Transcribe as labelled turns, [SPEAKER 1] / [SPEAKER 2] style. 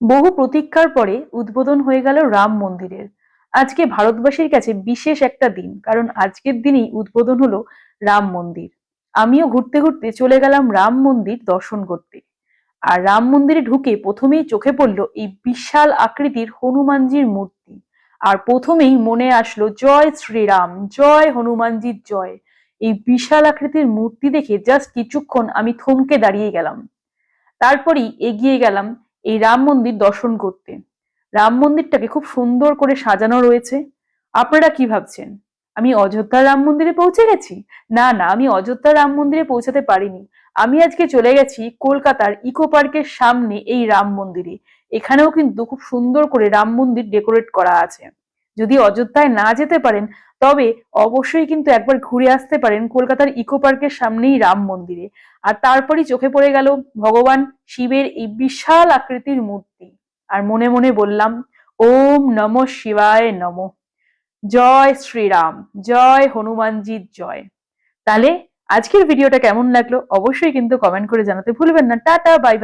[SPEAKER 1] বহু প্রতীক্ষার পরে উদ্বোধন হয়ে গেল রাম মন্দিরের। আজকে ভারতবাসীর কাছে বিশেষ একটা দিন, কারণ আজকের দিনেই উদ্বোধন হলো রাম মন্দির। আমিও ঘুরতে ঘুরতে চলে গেলাম রাম মন্দির দর্শন করতে। আর রাম মন্দিরে ঢুকে প্রথমেই চোখে পড়ল এই বিশাল আকৃতির হনুমানজির মূর্তি। আর প্রথমেই মনে আসলো, জয় শ্রীরাম, জয় হনুমানজির জয়। এই বিশাল আকৃতির মূর্তি দেখে জাস্ট কিছুক্ষণ আমি থমকে দাঁড়িয়ে গেলাম। তারপরেই এগিয়ে গেলাম এই রাম মন্দির দর্শন করতে। রাম মন্দিরটাকে খুব সুন্দর করে সাজানো রয়েছে। আপনারা কি ভাবছেন? আমি অযোধ্যার রাম মন্দিরে পৌঁছে গেছি? না না, আমি অযোধ্যার রাম মন্দিরে পৌঁছাতে পারিনি। আমি আজকে চলে গেছি কলকাতার ইকো পার্কের সামনে এই রাম মন্দিরে। এখানেও কিন্তু খুব সুন্দর করে রাম মন্দির ডেকোরেট করা আছে। যদি অযোধ্যায় না যেতে পারেন, তবে অবশ্যই কিন্তু একবার ঘুরে আসতে পারেন কলকাতার ইকো পার্কের সামনেই রাম মন্দিরে। আর তারপরই চোখে পড়ে গেল ভগবান শিবের এই বিশাল আকৃতির মূর্তি। আর মনে মনে বললাম, ওম নম শিবায় নম। জয় শ্রীরাম, জয় হনুমানজির জয়। তাহলে আজকের ভিডিওটা কেমন লাগল অবশ্যই কিন্তু কমেন্ট করে জানাতে ভুলবেন না। Tata bye bye